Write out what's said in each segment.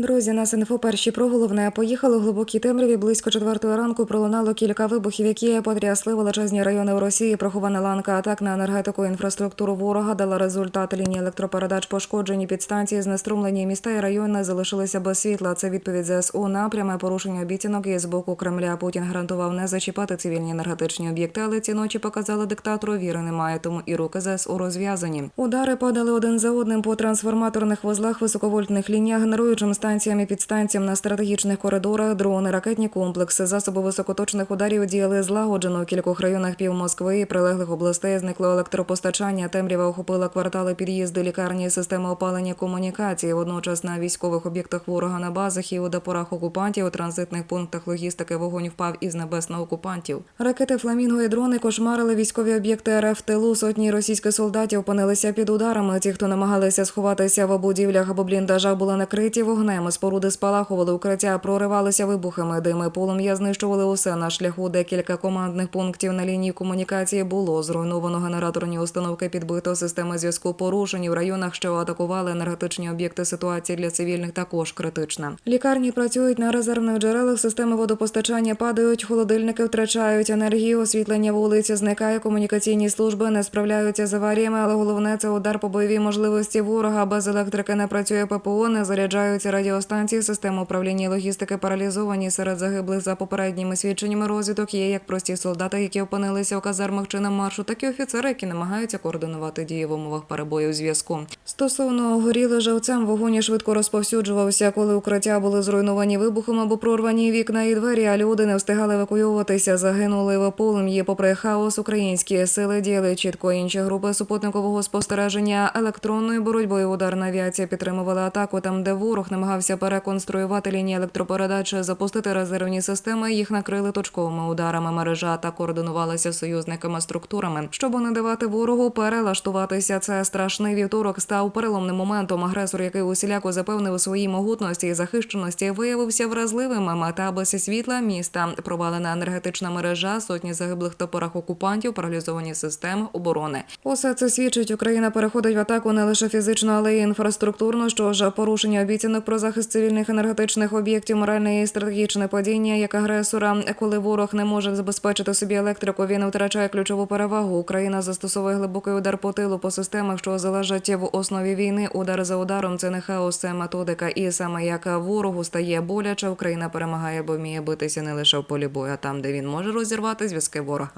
друзі, нас інфо перші про головне. Поїхали у глибокій темряві. Близько четвертої ранку пролунало кілька вибухів, які потрясли величезні райони у Росії. Прохована ланка атак на енергетику інфраструктуру ворога дала результат. Лінії електропередач пошкоджені підстанції, знеструмлені міста і райони залишилися без світла. Це відповідь ЗСУ на пряме порушення обіцянок і з боку Кремля. Путін гарантував не зачіпати цивільні енергетичні об'єкти, але ці ночі показали диктатору. Віри немає, тому і руки ЗСУ розв'язані. Удари падали один за одним по трансформаторних вузлах, високовольтних лініях, генеруючим станціям і підстанціям на стратегічних коридорах, дрони, ракетні комплекси, засоби високоточних ударів діяли злагоджено. У кількох районах пів Москви і прилеглих областей зникло електропостачання. Темрява охопила квартали під'їзди, лікарні, системи опалення комунікації. Водночас на військових об'єктах ворога на базах і у депорах окупантів у транзитних пунктах логістики вогонь впав із небес на окупантів. Ракети Фламінго і дрони кошмарили військові об'єкти РФ тилу. Сотні російських солдатів опинилися під ударами. Ті, хто намагалися сховатися в будівлях або бліндажах, були накриті вогнем. Споруди спалахували, укриття проривалися вибухами. Дими полум'я знищували усе на шляху. Декілька командних пунктів на лінії комунікації було зруйновано генераторні установки, підбито системи зв'язку порушені в районах, що атакували енергетичні об'єкти. Ситуація для цивільних також критична. Лікарні працюють на резервних джерелах. Системи водопостачання падають, холодильники втрачають енергію, освітлення вулиці зникає. Комунікаційні служби не справляються з аваріями, але головне це удар по бойовій можливості ворога. Без електрики не працює ППО, не заряджаються радіостанції. Системи управління і логістики паралізовані. Серед загиблих за попередніми свідченнями розвиток є як прості солдати, які опинилися у казармах чи на маршу, так і офіцери, які намагаються координувати дії в умовах перебою зв'язку. Стосовно горіли живцем, вогонь швидко розповсюджувався, коли укриття були зруйновані вибухом або прорвані вікна і двері, а люди не встигали евакуюватися. Загинули в полум'ї. Попри хаос, українські сили діяли чітко. Інші групи супутникового спостереження електронною боротьбою. Ударна авіація підтримувала атаку там, де ворог намагався переконструювати лінії електропередач, запустити резервні системи. Їх накрили точковими ударами. Мережа та координувалася союзниками структурами, щоб не давати ворогу перелаштуватися. Це страшний вівторок став переломним моментом. Агресор, який усіляко запевнив у своїй могутності і захищеності, виявився вразливим. Мета без світла міста, провалена енергетична мережа, сотні загиблих топорах окупантів, паралізовані системи оборони. Усе це свідчить, Україна переходить в атаку не лише фізично, але й інфраструктурно. Що ж порушення обіцянок про захист цивільних енергетичних об'єктів, моральне і стратегічне падіння як агресора, коли ворог не може забезпечити собі електрику, він втрачає ключову перевагу. Україна застосовує глибокий удар по тилу по системах, що залежать в основі війни. Удар за ударом це не хаос, це методика. І саме як ворогу стає боляче, Україна перемагає, бо вміє битися не лише в полі бою, а там, де він може розірвати зв'язки ворога,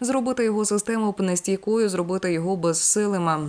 зробити його систему нестійкою, зробити його безсилима.